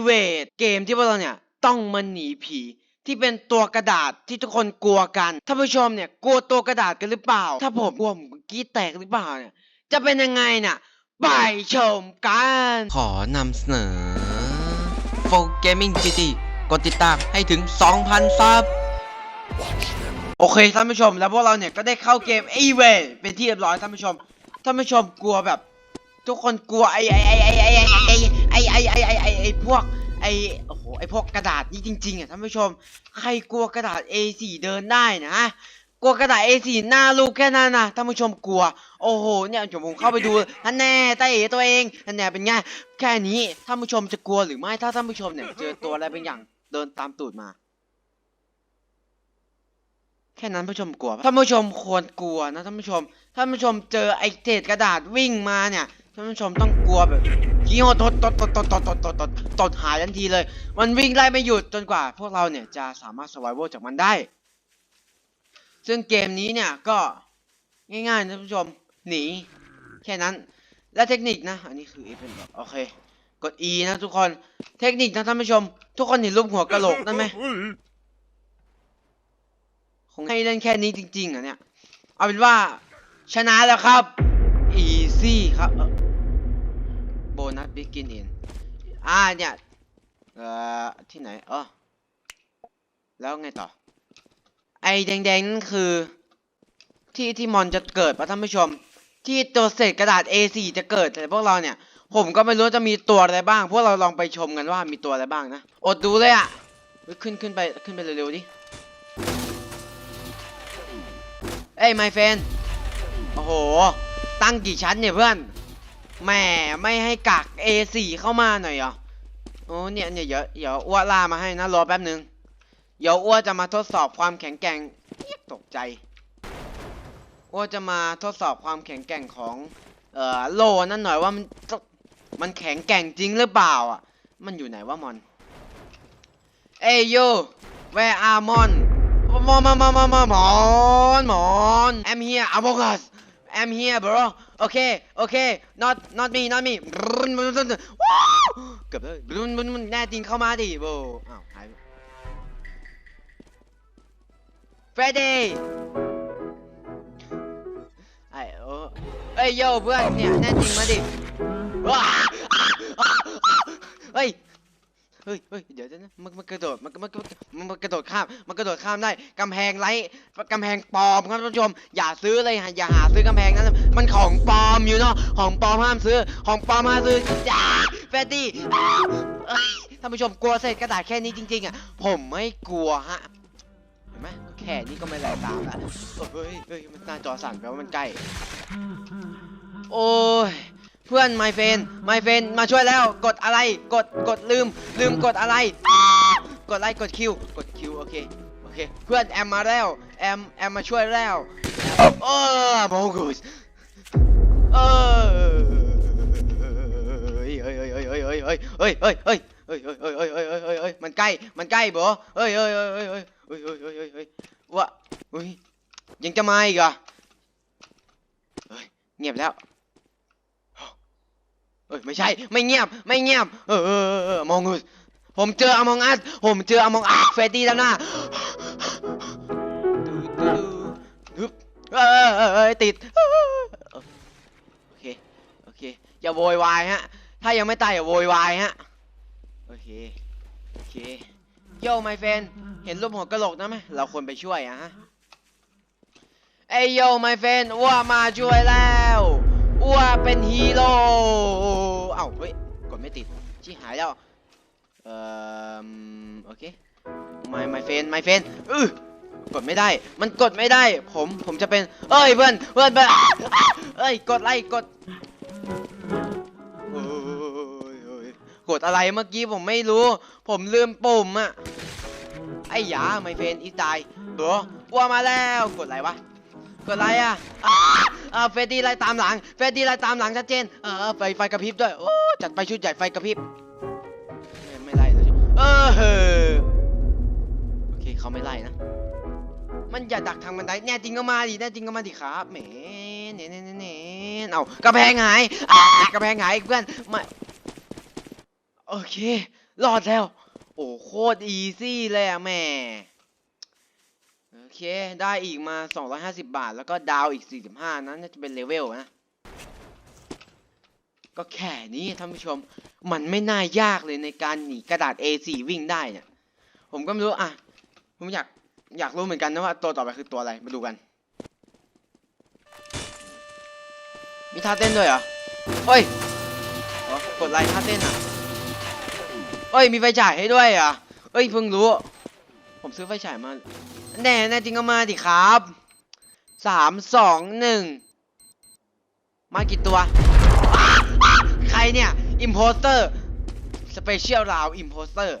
เวทเกมที่พวกเราเนี่ยต้องมาหนีผี ที่เป็นตัวกระดาษที่ทุกคนกลัวกันท่านผู้ชมเนี่ยกลัวตัวกระดาษกันหรือเปล่า ถ้าผมกลัวผมกรี้แตกหรือเปล่าเนี่ยจะเป็นยังไงเนี่ยไปชมกัน ขอนำเสนอ f o Gaming GT กดติดตามให้ถึง 2,000 ซับ โอเคท่านผู้ชม แล้วพวกเราเนี่ยก็ได้เข้าเกมไอเวเป็นที่เรียบร้อยท่านผู้ชมท่านผู้ชมกลัวแบบ ทุกคนกลัวไอไอไอไอไอไอ ไอไอไอไอไอไอพวกไอโอ้โหไอพวกกระดาษนี่จริงๆอะท่านผู้ชม ใครกลัวกระดาษ A4 เดินได้นะกลัวกระดาษ A4 หน้าลูกแค่นั้นนะท่านผู้ชมกลัว โอ้โหเนี่ยผมเข้าไปดูท่านแน่ตาเอตัวเองท่านแน่เป็นไงแค่นี้ท่านผู้ชมจะกลัวหรือไม่ถ้าท่านผู้ชมเนี่ยเจอตัวอะไรเป็นอย่างเดินตามตูดมา แค่นั้นผู้ชมกลัวปะท่านผู้ชมควรกลัวนะท่านผู้ชมท่านผู้ชมเจอไอเศษกระดาษวิ่งมาเนี่ย ท่านผู้ชมต้องกลัวแบบกี้โหดตดตดตดตดตดตดตดตดตดหายทันทีเลย มันวิ่งไล่ไม่หยุดจนกว่า พวกเราเนี่ยจะสามารถ survival จากมันได้ ซึ่งเกมนี้เนี่ยก็ง่ายๆนะท่านผู้ชมหนีแค่นั้น และเทคนิคนะ อันนี้คือ e เป็นแบบโอเค กด E นะทุกคนเทคนิคนะท่านผู้ชม ทุกคนเห็นรูปหัวกะโหลกนั่นไหมคงให้เล่นแค่นี้จริงๆอะเนี่ย เอาเป็นว่าชนะแล้วครับ easy ครับ โบนัส begin in อ่าเนี่ยเอ่อที่ไหนเออแล้วไงต่อ ไอ้แดงๆนั่นคือ ที่ที่มอนจะเกิดปะท่านผู้ชม ที่ตัวเศษกระดาษ A4 จะเกิดแต่พวกเราเนี่ย ผมก็ไม่รู้จะมีตัวอะไรบ้าง พวกเราลองไปชมกันว่ามีตัวอะไรบ้างนะ อดดูเลยอะ่ะขึ้นขึ้นไปขึ้นไปเร็วๆดิเอ้ย my friend โอ้โห ตั้งกี่ชั้นเนี่ยเพื่อน แหมไม่ให้กัก A4 เข้ามาหน่อยเหรอโอ้เนี่ยเนี่ยเดี๋ยวเดี๋ยวอ้วล่ามาให้นะรอแป๊บหนึ่งเดี๋ยวอ้วจะมาทดสอบความแข็งแกร่งตกใจอ้วจะมาทดสอบความแข็งแกร่งของเอ่อโลนั่นหน่อยว่ามันมันแข็งแกร่งจริงหรือเปล่าอะ มันอยู่ไหนวะมอน เอ้ยโย where are มอนมอนมอนมอนมอนมอนมอน I'm here Among Us I'm here bro okay okay not not me not me ว้าวเกือบเลยมันมันมันแน่จริงเข้ามาดิโบอ้าวหายเฟรดดี้ไอ้โอ้เอ้ยโยเพื่อนเนี่ยแน่จริงมาดิว้าเฮ้ย ฮ้ยเฮ้ยเดี๋ยวเดี๋ยวนะมันมันกระโดดมันมันมันมันกระโดดข้ามมันกระโดดข้ามได้กำแพงไร้กำแพงปลอมครับท่านผู้ชม อย่าซื้อเลยฮะอย่าหาซื้อกำแพงนั้น มันของปลอมอยู่เนาะของปลอมห้ามซื้อของปลอมห้ามซื้อจ้าแฟตตี้ท่านผู้ชมกลัวเศษกระดาษแค่นี้จริงๆอะผมไม่กลัวฮะเห็นไหมแค่นี้ก็ไม่แรงตามละเฮ้ยเฮ้ยมันหน้าจอสั่นแปลว่ามันใกล้โอ้ย เพื่อน my friend my friend มาช่วยแล้วกดอะไรกดกดลืม ลืมกดอะไร กดไลค์กดคิวกดคิวโอเคโอเคเพื่อนแอมมาแล้วแอมแอมมาช่วยแล้วโอ้โมกุสเออเฮ้ยเฮ้ยเฮ้ยเฮ้ยเฮ้ยเฮ้ยเฮ้ยเฮ้ยเฮ้ยเฮ้ยเฮ้ยเฮ้ยเฮ้ยเฮ้ยเฮ้ยเฮ้ยเฮ้ยเฮ้ยมันใกล้มันใกล้บ่เฮ้ยเฮ้ยเฮ้ยเฮ้ยเฮ้ยเฮ้ยเฮ้ยเฮ้ยเฮ้ยเฮ้ยวะเฮ้ยยังจะมาอีกเหรอเฮ้ยเงียบแล้วเอ้ ยไม่ใช่ ไม่เงียบ ไม่เงียบ เออเออเออเออมองงูผมเจออมองอัสผมเจออมองอัสเฟรดดี้แล้วนะดูดูดูเออเออเออติด โอเค โอเค อย่าโวยวายฮะ ถ้ายังไม่ตายอย่าโวยวายฮะ โอเค โอเค โย่ไมเฟน เห็นรูปหัวกระโหลกนะไหมเราควรไปช่วยอะฮะเอ้ยโย่ไมเฟนว่ามาช่วยแล้วอ้วเป็นฮีโร่ เอ้าเฮ้ยกดไม่ติดชิหายแล้วเอ่อโอเคไม่ไม่เฟนไม่เฟนอือกดไม่ได้ มันกดไม่ได้ ผมผมจะเป็น เอ้ยเพื่อนเพื่อนเพื่อนเอ้ยกดไลค์กดกดอะไรเมื่อกี้ผมไม่รู้ ผมลืมปุ่มอะไอ้หยาไม่เฟนอีตายเบออ้วมาแล้ว กดอะไรวะ กดอะไรอะ อ่าอ่าเฟรดดี้ไล่ตามหลัง เฟรดดี้ไล่ตามหลังชัดเจน เออไฟไฟกระพริบด้วย โอ้จัดไปชุดใหญ่ไฟกระพริบ ไม่ไม่ไล่เลยเออเฮ้อโอเคเขาไม่ไล่นะ มันอย่าดักทางบันได แน่จริงก็มาดิ แน่จริงก็มาดิครับ แหมเน่เน่เน่เน่เอ้ากระแพงหายอ่ากระแพงหายเพื่อนไม่โอเค รอดแล้ว โอ้โคตรอีซี่เลยอะแหม่ โอเค ได้อีกมา 250 บาท แล้วก็ดาวอีก 45 นั้นน่าจะเป็นเลเวลนะ ก็แค่นี้ท่านผู้ชม มันไม่น่ายากเลยในการหนีกระดาษ A4 วิ่งได้เนี่ย ผมก็ไม่รู้ อะ ผมอยาก อยากรู้เหมือนกันนะว่าตัวต่อไปคือตัวอะไร มาดูกัน มีท่าเต้นด้วยเหรอเฮ้ยกดไลค์ท่าเต้นอะเฮ้ย มีไฟฉายให้ด้วยอะเฮ้ย เพิ่งรู้ ผมซื้อไฟฉายมา แน่แน่จริงก็มาดิครับสามสองหนึ่งมากี่ตัว ใครเนี่ยอิมโพสเตอร์สเปเชียลราวอิมโพสเตอร์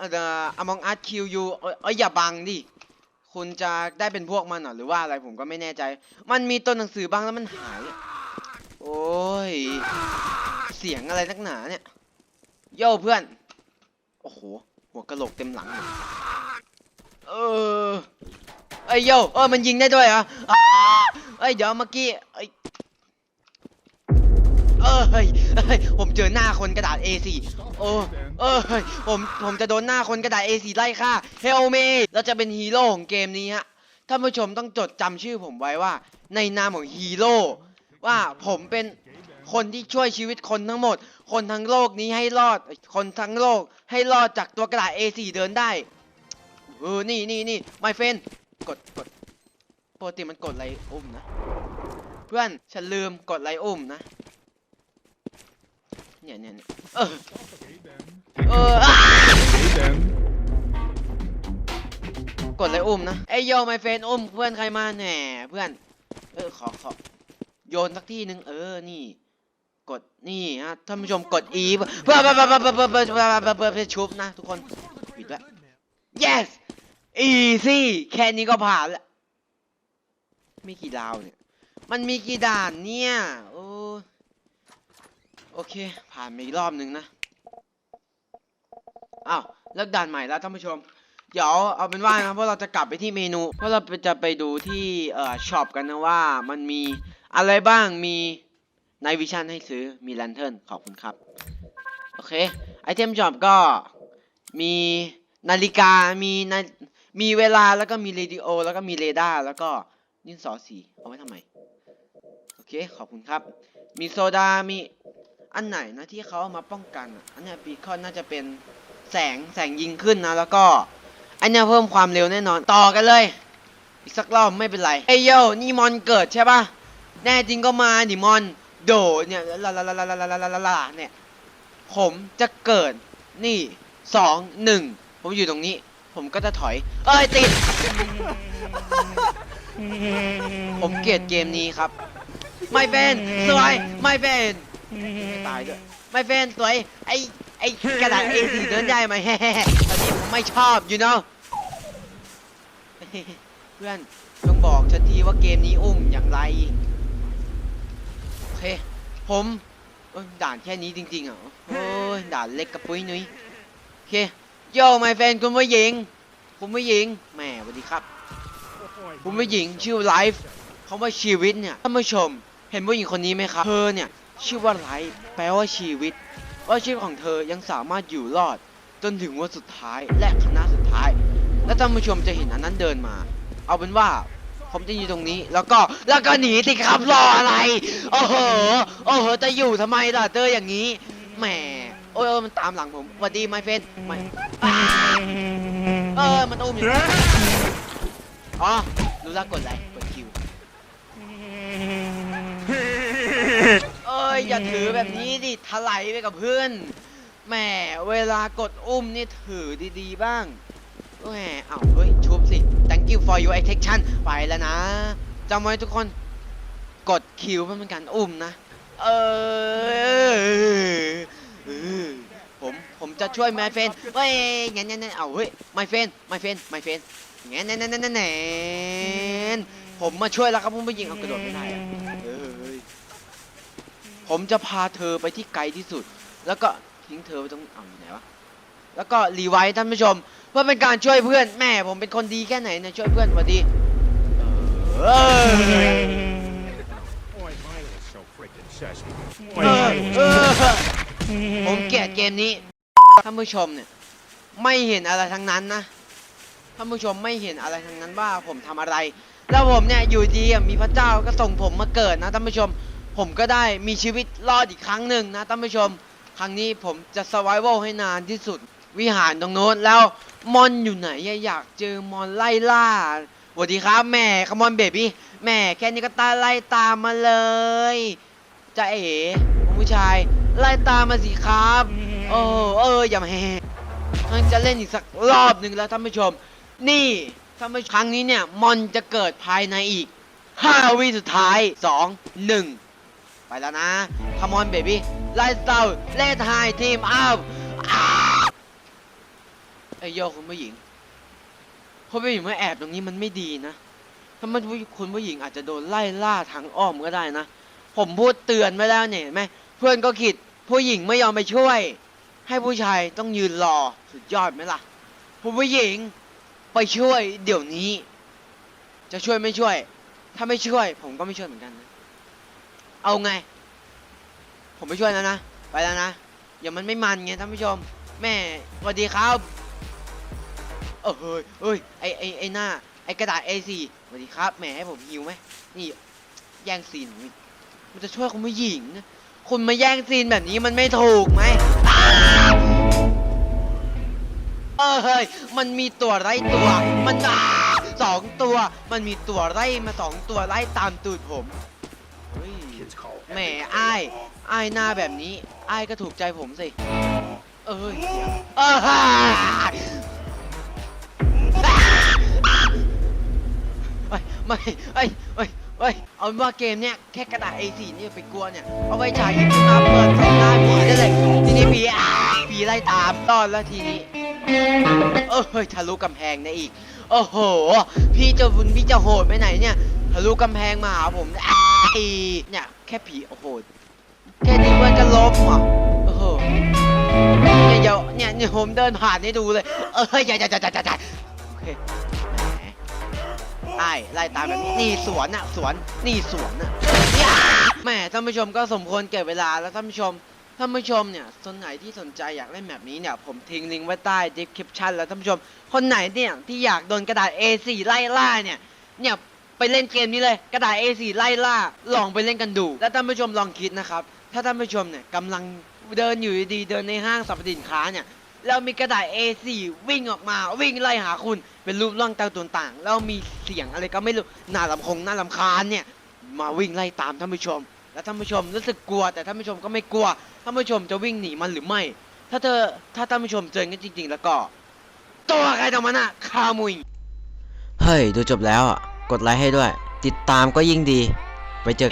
อ่อ Among Us Kill You เอ้ยอยอย่าบังดิ คุณจะได้เป็นพวกมันหรือว่าอะไรผมก็ไม่แน่ใจ มันมีตัวหนังสือบ้างแล้วมันหาย โอ้ย เสียงอะไรนักหนาเนี่ย โย่เพื่อน โอ้โห หัวกะโหลกเต็มหลัง เออเอ้โยเออมันยิงได้ด้วยเหรออ้าเอ้ยเดี๋ยวเมื่อกี้เอ้เออเฮ้ยเฮ้ยผมเจอหน้าคนกระดาษ A4 โอ้เออเฮ้ยผมผมจะโดนหน้าคนกระดาษ A4 ไล่ฆ่าเฮลเมเราจะเป็นฮีโร่ของเกมนี้ฮะท่านผู้ชมต้องจดจำชื่อผมไว้ว่า ในนามของฮีโร่ว่าผมเป็นคนที่ช่วยชีวิตคนทั้งหมด คนทั้งโลกนี้ให้รอด คนทั้งโลกให้รอดจากตัวกระดาษ A4 เดินได้ เออ นี่นี่นี่ไม่เฟนกดกดปกติมันกดไลอุ้มนะ เพื่อนฉันลืมกดไลอุ้มนะ เนี่ยเนี่ยเออกดไลอุ้มนะไอโยไม่เฟนอุ้มเพื่อนใครมาแน่เพื่อน เออขอขอโยนสักที่หนึ่งเออนี่กดนี่ฮะท่านผู้ชมกดอี E เพื่อเพื่อเพื่อเพื่อเพื่อเพื่อชุบนะทุกคนปิดแล้ว yes easy แค่นี้ก็ผ่านละมีกี่ดาวเนี่ย มันมีกี่ด่านเนี่ยโอ้โอเค ผ่านมาอีกรอบหนึ่งนะอ้าวเลิกด่านใหม่แล้วท่านผู้ชม เดี๋ยวเอาเป็นว่านะเพราะเราจะกลับไปที่เมนูเพราะเราจะไปดูที่เอ่อช็อปกันนะว่ามันมีอะไรบ้างมีไนวิชั่นให้ซื้อมีแลนเทิร์นขอบคุณครับ โอเค ไอเทมช็อปก็มีนาฬิกามีนา มีเวลาแล้วก็มีเรดิโอ แล้วก็มีเรดาร์แล้วก็ดินสอสีเอาไว้ทำไม โอเค ขอบคุณครับ มีโซดา มีอันไหนนะที่เขาเอามาป้องกัน อันนี้บีคอนน่าจะเป็นแสงแสงยิงขึ้นนะ แล้วก็อันนี้เพิ่มความเร็วแน่นอนต่อกันเลย อีกสักรอบไม่เป็นไรเอ้โยนี่มอนเกิดใช่ปะแน่จริงก็มาดิมอนโดเนี่ยลาลาลาลาลาลาลาลาลาเนี่ยผมจะเกิดนี่สองหนึ่งผมอยู่ตรงนี้ ผมก็จะถอย เอ้ยติด ผมเกลียดเกมนี้ครับ ไม่เป็นสวย ไม่เป็นไม่ตายด้วย ไม่เป็นสวย ไอไอกระดาษ A4 เดินได้ไหมแฮ่ตอนนี้ผมไม่ชอบ you know เพื่อนต้องบอกฉันทีว่าเกมนี้อุ้มอย่างไร โอเค ผมด่านแค่นี้จริงๆอะโอ้ยด่านเล็กกระปุ้ยนุ้ยโอเค โย่ไม่แฟนคุณผู้หญิง คุณผู้หญิงแหมสวัสดีครับ คุณผู้หญิงชื่อไลฟ์คำว่าชีวิตเนี่ยท่านผู้ชม เห็นผู้หญิงคนนี้ไหมครับ เธอเนี่ยชื่อว่าไลฟ์แปลว่าชีวิต ว่าชีวิตของเธอยังสามารถอยู่รอด จนถึงวันสุดท้ายและคณะสุดท้าย และท่านผู้ชมจะเห็นอันนั้นเดินมา เอาเป็นว่าผมจะอยู่ตรงนี้แล้วก็แล้วก็หนีสิครับรออะไร โอ้โห โอ้โห จะอยู่ทำไมล่ะเจออย่างนี้ แหม โอ้ยโอ้ยมันตามหลังผมสวัสดีไมเฟนไม่อ้าเออมันอุ้มอยู่อ๋อรู้แล้วกดอะไรกดคิวเอ้ยอย่าถือแบบนี้ดิถลายไปกับเพื่อนแหมเวลากดอุ้มนี่ถือดีๆบ้างแหมเอ้าเฮ้ยชุบสิ thank you for your attention ไปแล้วนะจำไว้ทุกคน กดคิวเพื่อเป็นการอุ้มนะ เออเออผมผม จะช่วย my friend เฮ้ยงั้นงั้นงั้นเอาเฮ้ย my friend my friend my friend งั้นงั้นงั้นงั้นงั้นผมมาช่วยแล้วครับผมไปยิงเอากระโดดไม่ได้อะเออเฮ้ยผมจะพาเธอไปที่ไกลที่สุด แล้วก็ทิ้งเธอไว้ตรงเอาอยู่ไหนวะแล้วก็รีไวท์ท่านผู้ชม เพื่อเป็นการช่วยเพื่อนแม่ผมเป็นคนดีแค่ไหนเนะช่วยเพื่อนสวัสดีเออ Boy, mine is so freaking sassy. เออเออผมเกลียดเกมนี้ ท่านผู้ชมเนี่ยไม่เห็นอะไรทั้งนั้นนะท่านผู้ชมไม่เห็นอะไรทั้งนั้นว่าผมทำอะไร แล้วผมเนี่ยอยู่ดีมีพระเจ้าก็ส่งผมมาเกิดนะท่านผู้ชม ผมก็ได้มีชีวิตรอดอีกครั้งหนึ่งนะท่านผู้ชม ครั้งนี้ผมจะส u r v i v a l ให้นานที่สุด วิหารตรงโน้นแล้วมอนอยู่ไหนอะอยากเจอมอนไล่ล่าสวัสดีครับแม่คมอนเบบี้แม่แค่นี้ก็ตาไล่ตามมาเลยจะเอ๋ผู้ชายไล่ตามมาสิครับ โอ้เอออย่ามาแฮมันจะเล่นอีกสักรอบหนึ่งแล้วท่านผู้ชม นี่ท่านผู้ชมครั้งนี้เนี่ยมอนจะเกิดภายในอีก5วิสุดท้าย2 1ไปแล้วนะ Come on baby Let's go Let's high team up ไอ้ยโยคุณผู้หญิงคุณผู้หญิงมาแอบตรงนี้มันไม่ดีนะถ้ามันคุณผู้หญิงอาจจะโดนไล่ล่าทางอ้อมก็ได้นะ ผมพูดเตือนไว้แล้วเนี่ยเห็นไหมเพื่อนก็ขิดผู้หญิงไม่ยอมไปช่วย ให้ผู้ชายต้องยืนรอสุดยอดไหมล่ะคุณผู้หญิงไปช่วยเดี๋ยวนี้ จะช่วยไม่ช่วย ถ้าไม่ช่วย ผมก็ไม่ช่วยเหมือนกันนะเอาไง ผมไม่ช่วยแล้วนะไปแล้วนะอย่ามันไม่มันไงท่านผู้ชม แม่สวัสดีครับเออเฮ้ยเฮ้ยไอไอไอหน้าไอกระดาษ A4 สวัสดีครับแหมให้ผมฮิวไหมนี่แย่งซีนมันจะช่วยคุณผู้หญิงนะคุณมาแย่งซีนแบบนี้มันไม่ถูกไหม เออเฮ้ย มันมีตัวไล่ตัว มันอ่าสองตัว มันมีตัวไล่มาสองตัวไล่ตามตูดผมเฮ้ยแหมอ้ายอ้ายหน้าแบบนี้อ้ายก็ถูกใจผมสิ เอ้ยเออฮ่าไม่ไม่ไอ้ไอ้ไอ้ยเอาเป็นว่าเกมเนี้ยแค่กระดาษ A4 เนี่ยไปกลัวเนี่ย เอาไว้ฉายยิงขึ้นมาเปิดใส่หน้าผีได้เลยทีนี้ผีผีไล่ตามตอนแล้วทีนี้ เออเฮ้ยทะลุกำแพงได้อีก โอ้โห พี่เจะบุญพี่จะโหดไปไหนเนี่ย ทะลุกำแพงมาหาผมอ้เนี่ยแค่ผีโอ้โหแค่นี้มันก็ล้มอะโอ้โหเนี่ยเดี๋ยวเนี่ยเนี่ยผมเดินผ่านให้ดูเลย เอออย่าอย่าอย่าอย่าอย่าโอเคแหมไอ้ไล่ตามแบบนี้นี่สวนน่ะสวนนี่สวนน่ะแหม่ท่านผู้ชมก็สมควรเก็บเวลาแล้วท่านผู้ชม ท่านผู้ชมเนี่ยคนไหนที่สนใจอยากเล่นแบบนี้เนี่ยผมทิ้งลิงก์ไว้ใต้ description แล้วท่านผู้ชม คนไหนเนี่ยที่อยากโดนกระดาษ A4 ไล่ล่าเนี่ยเนี่ยไปเล่นเกมนี้เลยกระดาษ A4 ไล่ล่าลองไปเล่นกันดู แล้วท่านผู้ชมลองคิดนะครับถ้าท่านผู้ชมเนี่ยกำลังเดินอยู่ดีเดินในห้างสรรพสินค้าเนี่ยแล้วมีกระดาษ A4 วิ่งออกมาวิ่งไล่หาคุณ เป็นรูปร่างต่างๆแล้วมีเสียงอะไรก็ไม่รู้น่าลำคงน่าลำคาญเนี่ยมาวิ่งไล่ตามท่านผู้ชม แล้วท่านผู้ชมรู้สึกกลัว แต่ท่านผู้ชมก็ไม่กลัวท่านผู้ชมจะวิ่งหนีมันหรือไม่ ถ้าเธอถ้าท่านผู้ชมเจอกันจริง ๆ แล้วก็ตัวใครตัวมันอะคามุยเฮ้ย ดูจบแล้วอะ กดไลค์ให้ด้วย ติดตามก็ยิ่งดี ไปเจอ